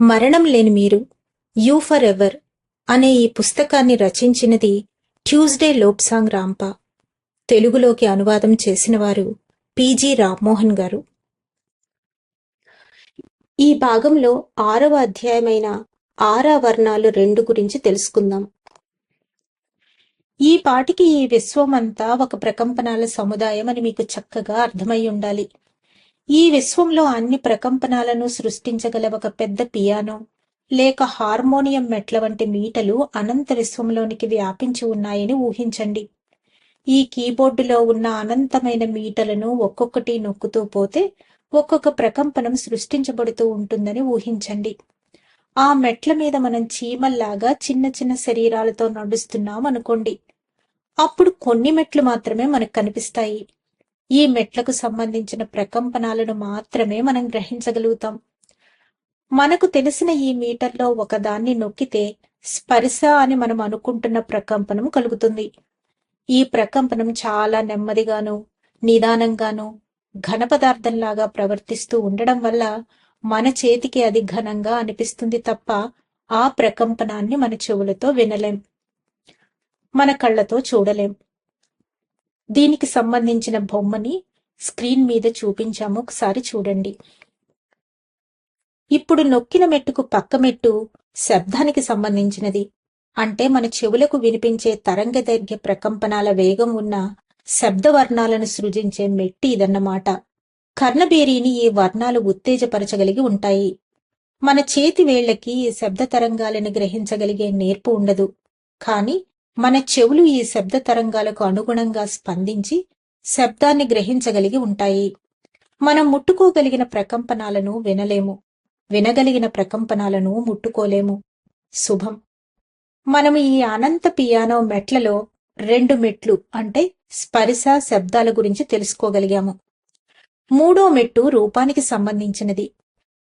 మరణం లేని మీరు యూ ఫర్ ఎవర్ అనే ఈ పుస్తకాన్ని రచించినది ట్యూస్డే లోప్సాంగ్ రాంపా. తెలుగులోకి అనువాదం చేసిన వారు రామ్మోహన్ గారు. ఈ భాగంలో ఆరవ అధ్యాయమైన ఆరా వర్ణాలు రెండు గురించి తెలుసుకుందాం. ఈ పాటికి ఈ విశ్వమంతా ఒక ప్రకంపనాల సముదాయం అని మీకు చక్కగా అర్థమై ఉండాలి. ఈ విశ్వంలో అన్ని ప్రకంపనాలను సృష్టించగల ఒక పెద్ద పియానో లేక హార్మోనియం మెట్ల వంటి మీటలు అనంత విశ్వంలోనికి వ్యాపించి ఉన్నాయని ఊహించండి. ఈ కీబోర్డులో ఉన్న అనంతమైన మీటలను ఒక్కొక్కటి నొక్కుతూ పోతే ఒక్కొక్క ప్రకంపనం సృష్టించబడుతూ ఉంటుందని ఊహించండి. ఆ మెట్ల మీద మనం చీమల్లాగా చిన్న చిన్న శరీరాలతో నడుస్తున్నాం అనుకోండి అప్పుడు కొన్ని మెట్లు మాత్రమే మనకు కనిపిస్తాయి. ఈ మెట్లకు సంబంధించిన ప్రకంపనాలను మాత్రమే మనం గ్రహించగలుగుతాం. మనకు తెలిసిన ఈ మీటర్లో ఒకదాన్ని నొక్కితే స్పర్శ అని మనం అనుకుంటున్న ప్రకంపనం కలుగుతుంది. ఈ ప్రకంపనం చాలా నెమ్మదిగాను నిదానంగాను ఘన పదార్థంలాగా ప్రవర్తిస్తూ ఉండడం వల్ల మన చేతికి అది ఘనంగా అనిపిస్తుంది తప్ప ఆ ప్రకంపనాన్ని మన చెవులతో వినలేం. మన కళ్ళతో చూడలేం. దీనికి సంబంధించిన బొమ్మని స్క్రీన్ మీద చూపించాము. ఒకసారి చూడండి. ఇప్పుడు నొక్కిన మెట్టుకు పక్క మెట్టు శబ్దానికి సంబంధించినది. అంటే మన చెవులకు వినిపించే తరంగ దైర్ఘ్య ప్రకంపనాల వేగం ఉన్న శబ్ద వర్ణాలను సృజించే మెట్టి ఇదన్నమాట. కర్ణబేరీని ఈ వర్ణాలు ఉత్తేజపరచగలిగి ఉంటాయి. మన చేతి వేళ్ళకి ఈ శబ్ద తరంగాలను గ్రహించగలిగే నేర్పు ఉండదు. కానీ మన చెవులు ఈ శబ్ద తరంగాలకు అనుగుణంగా స్పందించి శబ్దాన్ని గ్రహించగలిగి ఉంటాయి. మనం ముట్టుకోగలిగిన ప్రకంపనాలను వినలేము. వినగలిగిన ప్రకంపనాలను ముట్టుకోలేము. శుభం. మనము ఈ అనంత పియానో మెట్లలో రెండు మెట్లు అంటే స్పరిశ శబ్దాల గురించి తెలుసుకోగలిగాము. మూడో మెట్టు రూపానికి సంబంధించినది.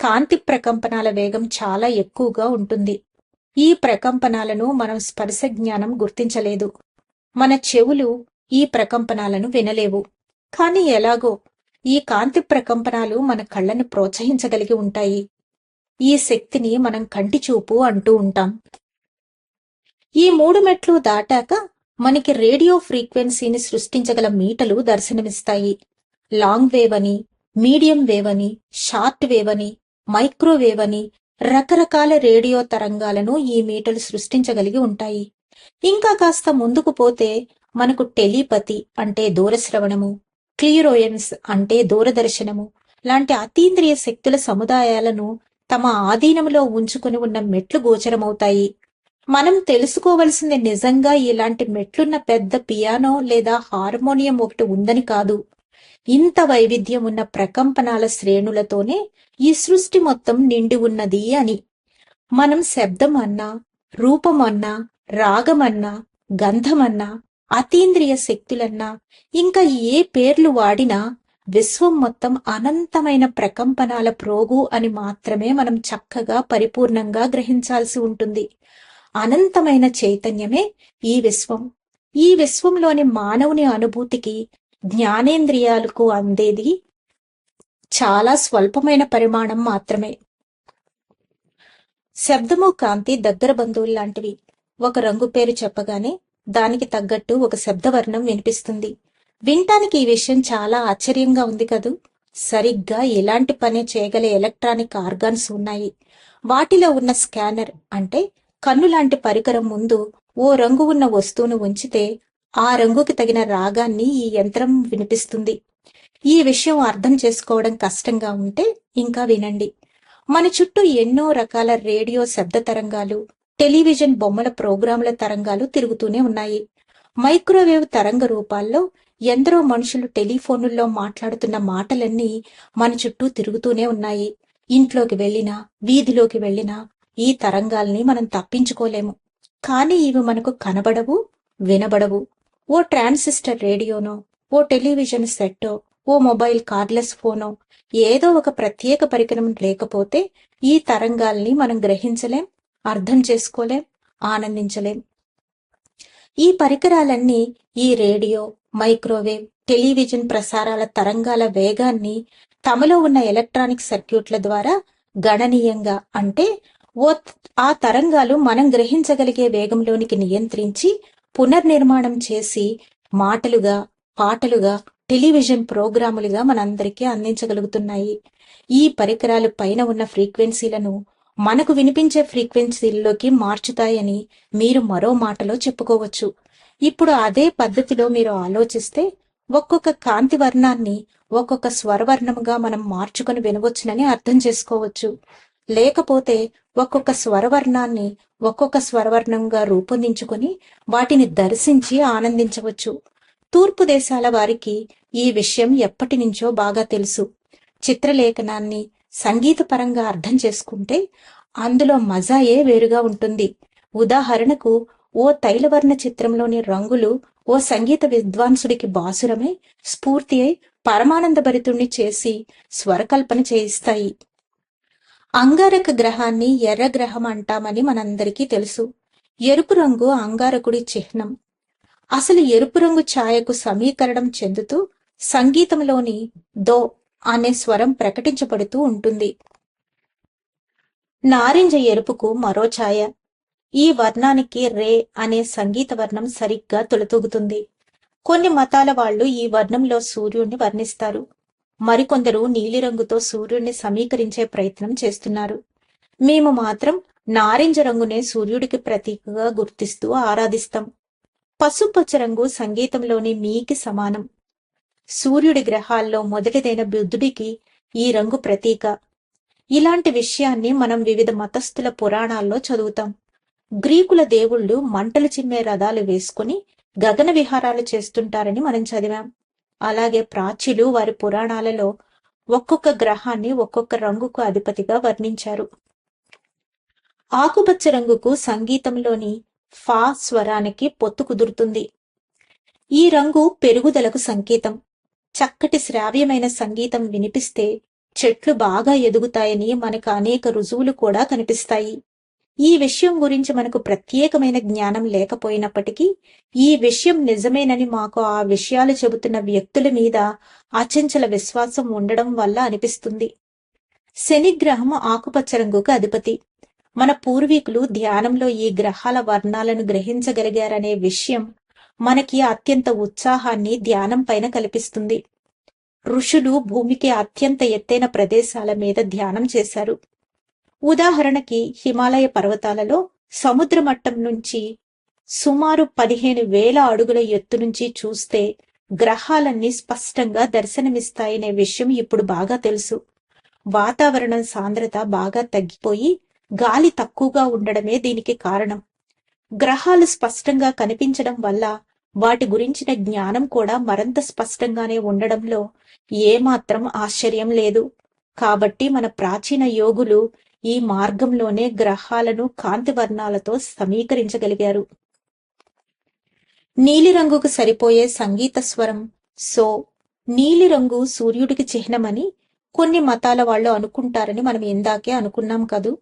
కాంతి ప్రకంపనాల వేగం చాలా ఎక్కువగా ఉంటుంది. ఈ ప్రకంపనాలను మనం స్పర్శ జ్ఞానం గుర్తించలేదు. మన చెవులు ఈ ప్రకంపనాలను వినలేవు. కాని ఎలాగో ఈ కాంతి ప్రకంపనాలు మన కళ్ళని ప్రోత్సహించగలిగి ఉంటాయి. ఈ శక్తిని మనం కంటి చూపు అంటూ ఉంటాం. ఈ మూడు మెట్లు దాటాక మనకి రేడియో ఫ్రీక్వెన్సీని సృష్టించగల మీటలు దర్శనమిస్తాయి. లాంగ్ వేవ్ అని మీడియం వేవ్ అని షార్ట్ వేవ్ అని మైక్రోవేవ్ అని రకరకాల రేడియో తరంగాలను ఈ మీటలు సృష్టించగలిగి ఉంటాయి. ఇంకా కాస్త ముందుకు పోతే మనకు టెలిపతి అంటే దూరశ్రవణము క్లియరోయన్స్ అంటే దూరదర్శనము లాంటి అతీంద్రియ శక్తుల సముదాయాలను తమ ఆధీనంలో ఉంచుకుని ఉన్న మెట్లు గోచరమవుతాయి. మనం తెలుసుకోవలసింది నిజంగా ఇలాంటి మెట్లున్న పెద్ద పియానో లేదా హార్మోనియం ఒకటి ఉందని కాదు. ఇంత వైవిధ్యం ఉన్న ప్రకంపనాల శ్రేణులతోనే ఈ సృష్టి మొత్తం నిండి ఉన్నది అని. మనం శబ్దం అన్నా రూపం అన్నా రాగమన్నా గంధమన్నా అతీంద్రియ శక్తులన్నా ఇంకా ఏ పేర్లు వాడినా విశ్వం మొత్తం అనంతమైన ప్రకంపనాల ప్రోగు అని మాత్రమే మనం చక్కగా పరిపూర్ణంగా గ్రహించాల్సి ఉంటుంది. అనంతమైన చైతన్యమే ఈ విశ్వం. ఈ విశ్వంలోని మానవుని అనుభూతికి జ్ఞానేంద్రియాలకు అందేది చాలా స్వల్పమైన పరిమాణం మాత్రమే. శబ్దము కాంతి దగ్గర బంధువులు లాంటివి ఒక రంగు పేరు చెప్పగానే దానికి తగ్గట్టు ఒక శబ్దవర్ణం వినిపిస్తుంది. వినటానికి ఈ విషయం చాలా ఆశ్చర్యంగా ఉంది కదూ? సరిగ్గా ఇలాంటి పని చేయగల ఎలక్ట్రానిక్ ఆర్గాన్స్ ఉన్నాయి. వాటిలో ఉన్న స్కానర్ అంటే కన్ను లాంటి పరికరం ముందు ఓ రంగు ఉన్న వస్తువును ఉంచితే ఆ రంగుకి తగిన రాగాన్ని ఈ యంత్రం వినిపిస్తుంది. ఈ విషయం అర్థం చేసుకోవడం కష్టంగా ఉంటే ఇంకా వినండి. మన చుట్టూ ఎన్నో రకాల రేడియో శబ్ద తరంగాలు టెలివిజన్ బొమ్మల ప్రోగ్రాంల తరంగాలు తిరుగుతూనే ఉన్నాయి. మైక్రోవేవ్ తరంగ రూపాల్లో ఎందరో మనుషులు టెలిఫోనుల్లో మాట్లాడుతున్న మాటలన్నీ మన చుట్టూ తిరుగుతూనే ఉన్నాయి. ఇంట్లోకి వెళ్ళినా వీధిలోకి వెళ్ళినా ఈ తరంగాల్ని మనం తప్పించుకోలేము. కానీ ఇవి మనకు కనబడవు వినబడవు. ఓ ట్రాన్సిస్టర్ రేడియోనో ఓ టెలివిజన్ సెట్టో ఓ మొబైల్ కార్డ్లెస్ ఫోనో ఏదో ఒక ప్రత్యేక పరికరం లేకపోతే ఈ తరంగాల్ని మనం గ్రహించలేం అర్థం చేసుకోలేం ఆనందించలేం. ఈ పరికరాలన్నీ ఈ రేడియో మైక్రోవేవ్ టెలివిజన్ ప్రసారాల తరంగాల వేగాన్ని తమలో ఉన్న ఎలక్ట్రానిక్ సర్క్యూట్ల ద్వారా గణనీయంగా అంటే ఓ ఆ తరంగాలు మనం గ్రహించగలిగే వేగంలోనికి నియంత్రించి పునర్నిర్మాణం చేసి మాటలుగా పాటలుగా టెలివిజన్ ప్రోగ్రాములుగా మనందరికీ అందించగలుగుతున్నాయి. ఈ పరికరాలు పైన ఉన్న ఫ్రీక్వెన్సీలను మనకు వినిపించే ఫ్రీక్వెన్సీల్లోకి మార్చుతాయని మీరు మరో మాటలో చెప్పుకోవచ్చు. ఇప్పుడు అదే పద్ధతిలో మీరు ఆలోచిస్తే ఒక్కొక్క కాంతి వర్ణాన్ని ఒక్కొక్క స్వరవర్ణముగా మనం మార్చుకొని వినవచ్చునని అర్థం చేసుకోవచ్చు. లేకపోతే ఒక్కొక్క స్వరవర్ణాన్ని ఒక్కొక్క స్వరవర్ణంగా రూపొందించుకొని వాటిని దర్శించి ఆనందించవచ్చు. తూర్పు దేశాల వారికి ఈ విషయం ఎప్పటి నుంచో బాగా తెలుసు. చిత్రలేఖనాన్ని సంగీతపరంగా అర్థం చేసుకుంటే అందులో మజాయే వేరుగా ఉంటుంది. ఉదాహరణకు ఓ తైలవర్ణ చిత్రంలోని రంగులు ఓ సంగీత విద్వాంసుడికి బాసురమై స్ఫూర్తి అయి పరమానంద భరితుణ్ణి చేసి స్వరకల్పన చేయిస్తాయి. అంగారక గ్రహాన్ని ఎర్ర గ్రహం అంటామని మనందరికీ తెలుసు. ఎరుపు రంగు అంగారకుడి చిహ్నం. అసలు ఎరుపు రంగు ఛాయకు సమీకరణం చెందుతూ సంగీతంలోని దో అనే స్వరం ప్రకటించబడుతూ ఉంటుంది. నారింజ ఎరుపుకు మరో ఛాయ. ఈ వర్ణానికి రే అనే సంగీత వర్ణం సరిగ్గా తొలతూగుతుంది. కొన్ని మతాల వాళ్ళు ఈ వర్ణంలో సూర్యుణ్ణి వర్ణిస్తారు. మరికొందరు నీలిరంగుతో సూర్యుడిని సమీకరించే ప్రయత్నం చేస్తున్నారు. మేము మాత్రం నారింజ రంగునే సూర్యుడికి ప్రతీకగా గుర్తిస్తూ ఆరాధిస్తాం. పసుపచ్చ రంగు సంగీతంలోని మీకి సమానం. సూర్యుడి గ్రహాల్లో మొదటిదైన బుద్ధుడికి ఈ రంగు ప్రతీక. ఇలాంటి విషయాన్ని మనం వివిధ మతస్థుల పురాణాల్లో చదువుతాం. గ్రీకుల దేవుళ్ళు మంటలు చిమ్మే రథాలు వేసుకుని గగన విహారాలు చేస్తుంటారని మనం చదివాం. అలాగే ప్రాచ్యులు వారి పురాణాలలో ఒక్కొక్క గ్రహాన్ని ఒక్కొక్క రంగుకు అధిపతిగా వర్ణించారు. ఆకుపచ్చ రంగుకు సంగీతంలోని ఫా స్వరానికి పొత్తు కుదురుతుంది. ఈ రంగు పెరుగుదలకు సంకేతం. చక్కటి శ్రావ్యమైన సంగీతం వినిపిస్తే చెట్లు బాగా ఎదుగుతాయని మనకు అనేక రుజువులు కూడా కనిపిస్తాయి. ఈ విషయం గురించి మనకు ప్రత్యేకమైన జ్ఞానం లేకపోయినప్పటికీ ఈ విషయం నిజమేనని మాకు ఆ విషయాలు చెబుతున్న వ్యక్తుల మీద అచంచల విశ్వాసం ఉండడం వల్ల అనిపిస్తుంది. శనిగ్రహం ఆకుపచ్చ రంగుకు అధిపతి. మన పూర్వీకులు ధ్యానంలో ఈ గ్రహాల వర్ణాలను గ్రహించగలిగారనే విషయం మనకి అత్యంత ఉత్సాహాన్ని ధ్యానం పైన కల్పిస్తుంది. ఋషులు భూమికి అత్యంత ఎత్తైన ప్రదేశాల మీద ధ్యానం చేశారు. ఉదాహరణకి హిమాలయ పర్వతాలలో సముద్ర మట్టం నుంచి సుమారు పదిహేను వేల అడుగుల ఎత్తు నుంచి చూస్తే గ్రహాలన్నీ స్పష్టంగా దర్శనమిస్తాయనే విషయం ఇప్పుడు బాగా తెలుసు. వాతావరణం సాంద్రత బాగా తగ్గిపోయి గాలి తక్కువగా ఉండడమే దీనికి కారణం. గ్రహాలు స్పష్టంగా కనిపించడం వల్ల వాటి గురించిన జ్ఞానం కూడా మరింత స్పష్టంగానే ఉండడంలో ఏమాత్రం ఆశ్చర్యం లేదు. కాబట్టి మన ప్రాచీన యోగులు ఈ మార్గంలోనే గ్రహాలను కాంతి వర్ణాలతో సమీకరించగలిగారు. నీలిరంగుకు సరిపోయే సంగీత స్వరం సో నీలిరంగు సూర్యుడికి చిహ్నమని కొన్ని మతాల వాళ్ళు అనుకుంటారని మనం ఇందాకే అనుకున్నాం కదూ.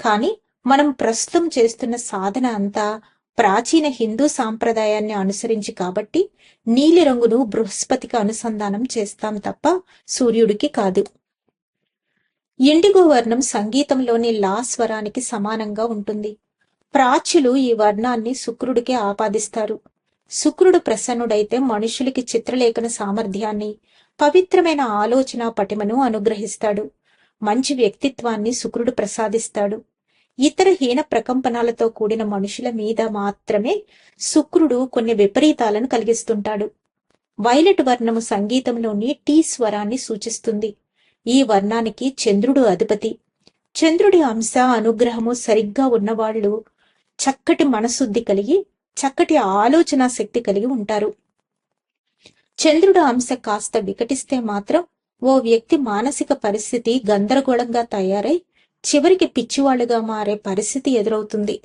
కానీ మనం ప్రస్తుతం చేస్తున్న సాధన అంతా ప్రాచీన హిందూ సాంప్రదాయాన్ని అనుసరించి కాబట్టి నీలిరంగును బృహస్పతికి అనుసంధానం చేస్తాం తప్ప సూర్యుడికి కాదు. ఇండిగో వర్ణం సంగీతంలోని లా స్వరానికి సమానంగా ఉంటుంది. ప్రాచ్యులు ఈ వర్ణాన్ని శుక్రుడికి ఆపాదిస్తారు. శుక్రుడు ప్రసన్నుడైతే మనుషులకి చిత్రలేఖన సామర్థ్యాన్ని పవిత్రమైన ఆలోచన పటిమను అనుగ్రహిస్తాడు. మంచి వ్యక్తిత్వాన్ని శుక్రుడు ప్రసాదిస్తాడు. ఇతర హీన ప్రకంపనాలతో కూడిన మనుషుల మీద మాత్రమే శుక్రుడు కొన్ని విపరీతాలను కలిగిస్తుంటాడు. వైలెట్ వర్ణము సంగీతంలోని టీ స్వరాన్ని సూచిస్తుంది. ఈ వర్ణానికి చంద్రుడు అధిపతి. చంద్రుడి అంశ అనుగ్రహము సరిగ్గా ఉన్నవాళ్ళు చక్కటి మనశుద్ధి కలిగి చక్కటి ఆలోచన శక్తి కలిగి ఉంటారు. చంద్రుడు అంశ కాస్త వికటిస్తే మాత్రం ఓ వ్యక్తి మానసిక పరిస్థితి గందరగోళంగా తయారై చివరికి పిచ్చివాళ్ళుగా మారే పరిస్థితి ఎదురవుతుంది.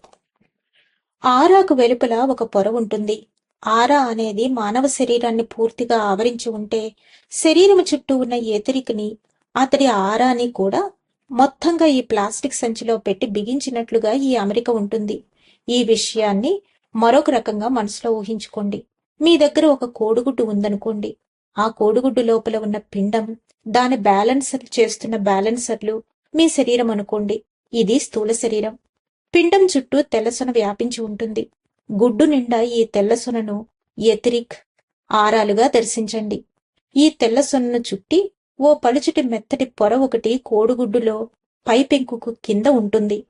ఆరాకు వెలుపల ఒక పొర ఉంటుంది. ఆరా అనేది మానవ శరీరాన్ని పూర్తిగా ఆవరించి ఉంటే శరీరము చుట్టూ ఉన్న ఏతరికని అతడి ఆరాని కూడా మొత్తంగా ఈ ప్లాస్టిక్ సంచిలో పెట్టి బిగించినట్లుగా ఈ అమెరిక ఉంటుంది. ఈ విషయాన్ని మరొక రకంగా మనసులో ఊహించుకోండి. మీ దగ్గర ఒక కోడిగుడ్డు ఉందనుకోండి. ఆ కోడిగుడ్డు లోపల ఉన్న పిండం దాని బ్యాలెన్సర్ చేస్తున్న బ్యాలెన్సర్లు మీ శరీరం అనుకోండి. ఇది స్థూల శరీరం. పిండం చుట్టూ తెల్లసొన వ్యాపించి ఉంటుంది. గుడ్డు నిండా ఈ తెల్లసొనను ఎతిరిక్ ఆరాలుగా దర్శించండి. ఈ తెల్లసొనను చుట్టి ఓ పలుచటి మెత్తటి పొర ఒకటి కోడిగుడ్డులో పైపెంకుకు కింద ఉంటుంది.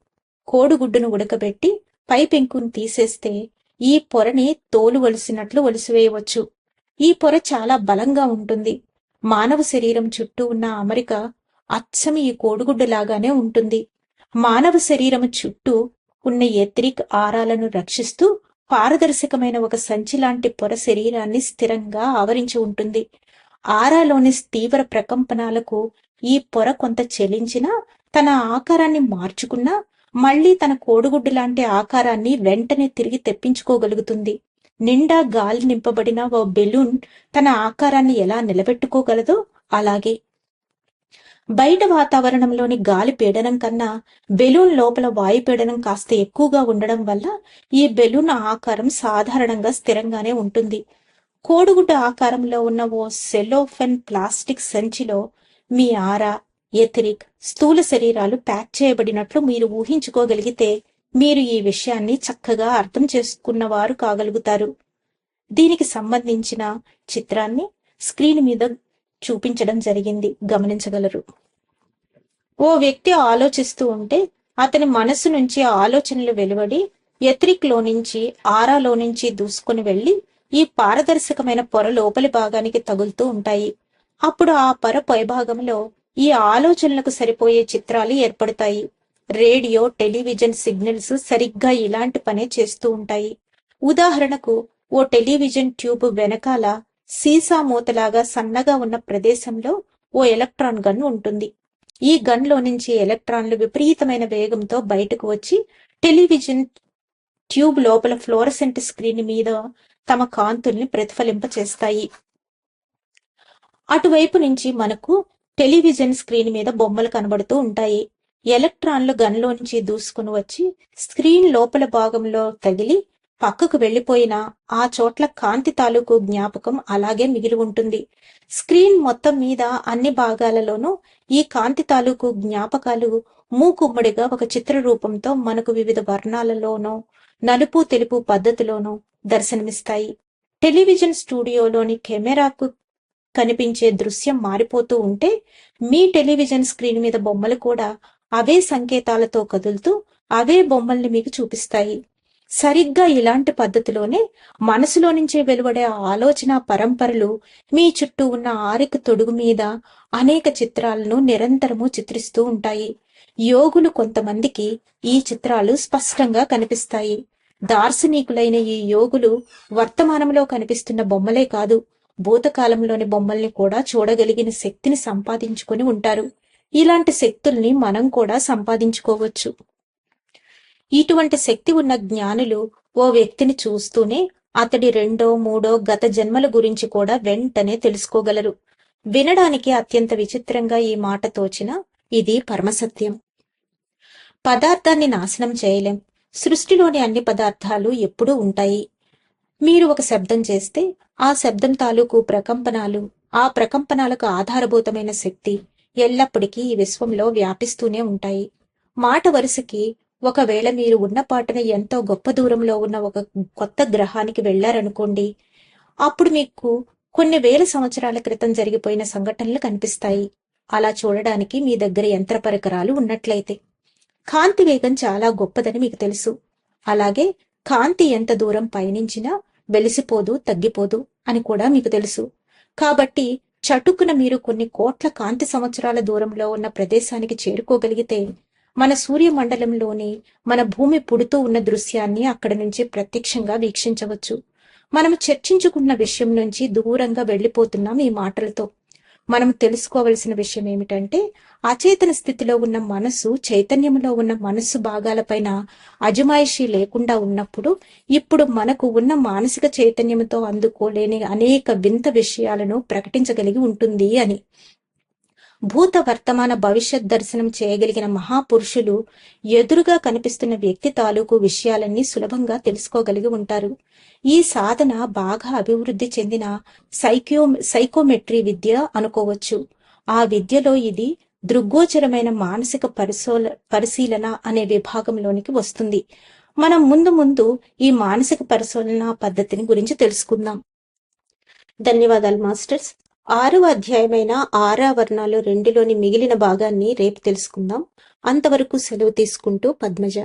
కోడిగుడ్డును ఉడకబెట్టి పైపెంకును తీసేస్తే ఈ పొరని తోలు వలిసినట్లు వలిసివేయవచ్చు. ఈ పొర చాలా బలంగా ఉంటుంది. మానవ శరీరం చుట్టూ ఉన్న అమరిక అచ్చం ఈ కోడిగుడ్డులాగానే ఉంటుంది. మానవ శరీరం చుట్టూ ఉన్న ఎత్రిక్ ఆరాలను రక్షిస్తూ పారదర్శకమైన ఒక సంచి లాంటి పొర శరీరాన్ని స్థిరంగా ఆవరించి ఉంటుంది. ఆరాలోని తీవ్ర ప్రకంపనాలకు ఈ పొర కొంత చెలించినా తన ఆకారాన్ని మార్చుకున్నా మళ్ళీ తన కోడిగుడ్డు లాంటి ఆకారాన్ని వెంటనే తిరిగి తెప్పించుకోగలుగుతుంది. నిండా గాలి నింపబడిన ఓ బెలూన్ తన ఆకారాన్ని ఎలా నిలబెట్టుకోగలదో అలాగే. బయట వాతావరణంలోని గాలి పీడనం కన్నా బెలూన్ లోపల వాయు పీడనం కాస్త ఎక్కువగా ఉండడం వల్ల ఈ బెలూన్ ఆకారం సాధారణంగా స్థిరంగానే ఉంటుంది. కోడుగుడ్డ ఆకారంలో ఉన్న ఓ సెలోఫెన్ ప్లాస్టిక్ సంచిలో మీ ఆరా ఎథరిక్ స్థూల శరీరాలు ప్యాక్ చేయబడినట్లు మీరు ఊహించుకోగలిగితే మీరు ఈ విషయాన్ని చక్కగా అర్థం చేసుకున్నవారు కాగలుగుతారు. దీనికి సంబంధించిన చిత్రాన్ని స్క్రీన్ మీద చూపించడం జరిగింది. గమనించగలరు. ఓ వ్యక్తి ఆలోచిస్తూ ఉంటే అతని మనసు నుంచి ఆలోచనలు వెలువడి ఎత్రిక్లో నుంచి ఆరాలో నుంచి దూసుకుని వెళ్ళి ఈ పారదర్శకమైన పొర లోపలి భాగానికి తగులుతూ ఉంటాయి. అప్పుడు ఆ పొర పైభాగంలో ఈ ఆలోచనలకు సరిపోయే చిత్రాలు ఏర్పడతాయి. రేడియో టెలివిజన్ సిగ్నల్స్ సరిగ్గా ఇలాంటి పనే చేస్తూ ఉంటాయి. ఉదాహరణకు ఓ టెలివిజన్ ట్యూబ్ వెనకాల సీసా మూతలాగా సన్నగా ఉన్న ప్రదేశంలో ఓ ఎలక్ట్రాన్ గన్ ఉంటుంది. ఈ గన్లో నుంచి ఎలక్ట్రాన్లు విపరీతమైన వేగంతో బయటకు వచ్చి టెలివిజన్ ట్యూబ్ లోపల ఫ్లోరసెంట్ స్క్రీన్ మీద తమ కాంతుల్ని ప్రతిఫలింపచేస్తాయి. అటువైపు నుంచి మనకు టెలివిజన్ స్క్రీన్ మీద బొమ్మలు కనబడుతూ ఉంటాయి. ఎలక్ట్రాన్లు గన్లో నుంచి దూసుకుని వచ్చి స్క్రీన్ లోపల భాగంలో తగిలి పక్కకు వెళ్ళిపోయినా ఆ చోట్ల కాంతి తాలూకు జ్ఞాపకం అలాగే మిగిలి ఉంటుంది. స్క్రీన్ మొత్తం మీద అన్ని భాగాలలోనూ ఈ కాంతి తాలూకు జ్ఞాపకాలు మూకుమ్మడిగా ఒక చిత్ర రూపంతో మనకు వివిధ వర్ణాలలోనో నలుపు తెలుపు పద్ధతిలోనూ దర్శనమిస్తాయి. టెలివిజన్ స్టూడియోలోని కెమెరాకు కనిపించే దృశ్యం మారిపోతూ ఉంటే మీ టెలివిజన్ స్క్రీన్ మీద బొమ్మలు కూడా అవే సంకేతాలతో కదులుతూ అవే బొమ్మల్ని మీకు చూపిస్తాయి. సరిగ్గా ఇలాంటి పద్ధతిలోనే మనసులో నుంచే వెలువడే ఆలోచన పరంపరలు మీ చుట్టూ ఉన్న ఆరిక తొడుగు మీద అనేక చిత్రాలను నిరంతరము చిత్రిస్తూ ఉంటాయి. యోగులు కొంతమందికి ఈ చిత్రాలు స్పష్టంగా కనిపిస్తాయి. దార్శనికులైన ఈ యోగులు వర్తమానంలో కనిపిస్తున్న బొమ్మలే కాదు భూతకాలంలోని బొమ్మల్ని కూడా చూడగలిగిన శక్తిని సంపాదించుకొని ఉంటారు. ఇలాంటి శక్తుల్ని మనం కూడా సంపాదించుకోవచ్చు. ఇటువంటి శక్తి ఉన్న జ్ఞానులు ఓ వ్యక్తిని చూస్తూనే అతడి రెండో మూడో గత జన్మల గురించి కూడా వెంటనే తెలుసుకోగలరు. వినడానికి అత్యంత విచిత్రంగా ఈ మాట తోచిన ఇది పరమసత్యం. పదార్థాన్ని నాశనం చేయలేం. సృష్టిలోని అన్ని పదార్థాలు ఎప్పుడూ ఉంటాయి. మీరు ఒక శబ్దం చేస్తే ఆ శబ్దం తాలూకు ప్రకంపనాలు ఆ ప్రకంపనాలకు ఆధారభూతమైన శక్తి ఎల్లప్పటికీ ఈ విశ్వంలో వ్యాపిస్తూనే ఉంటాయి. మాట వరుసకి ఒకవేళ మీరు ఉన్న పాటన ఎంతో గొప్ప దూరంలో ఉన్న ఒక కొత్త గ్రహానికి వెళ్ళారనుకోండి అప్పుడు మీకు కొన్ని వేల సంవత్సరాల క్రితం జరిగిపోయిన సంఘటనలు కనిపిస్తాయి. అలా చూడడానికి మీ దగ్గర యంత్ర పరికరాలు ఉన్నట్లయితే కాంతి వేగం చాలా గొప్పదని మీకు తెలుసు. అలాగే కాంతి ఎంత దూరం పయనించినా వెలిసిపోదు తగ్గిపోదు అని కూడా మీకు తెలుసు. కాబట్టి చటుకున మీరు కొన్ని కోట్ల కాంతి సంవత్సరాల దూరంలో ఉన్న ప్రదేశానికి చేరుకోగలిగితే మన సూర్యమండలంలోని మన భూమి పుడుతూ ఉన్న దృశ్యాన్ని అక్కడ నుంచి ప్రత్యక్షంగా వీక్షించవచ్చు. మనం చర్చించుకున్న విషయం నుంచి దూరంగా వెళ్ళిపోతున్నాం ఈ మాటలతో. మనం తెలుసుకోవలసిన విషయం ఏమిటంటే అచేతన స్థితిలో ఉన్న మనసు చైతన్యంలో ఉన్న మనస్సు భాగాలపైన అజమాయిషి లేకుండా ఉన్నప్పుడు ఇప్పుడు మనకు ఉన్న మానసిక చైతన్యంతో అందుకోలేని అనేక వింత విషయాలను ప్రకటించగలిగి ఉంటుంది అని. భూత వర్తమాన భవిష్యత్ దర్శనం చేయగలిగిన మహాపురుషులు ఎదురుగా కనిపిస్తున్న వ్యక్తి తాలూకు విషయాలన్నీ సులభంగా తెలుసుకోగలిగి ఉంటారు. ఈ సాధన బాగా అభివృద్ధి చెందిన సైక్యో సైకోమెట్రీ విద్య అనుకోవచ్చు. ఆ విద్యలో ఇది దృగ్గోచరమైన మానసిక పరిశోల పరిశీలన అనే విభాగంలోనికి వస్తుంది. మనం ముందు ముందు ఈ మానసిక పరిశోధన పద్ధతిని గురించి తెలుసుకుందాం. ధన్యవాదాలు మాస్టర్స్. ఆరవ అధ్యాయమైన ఆరావరణాలు రెండులోని మిగిలిన భాగాన్ని రేపు తెలుసుకుందాం. అంతవరకు సెలవు తీసుకుంటూ పద్మజ.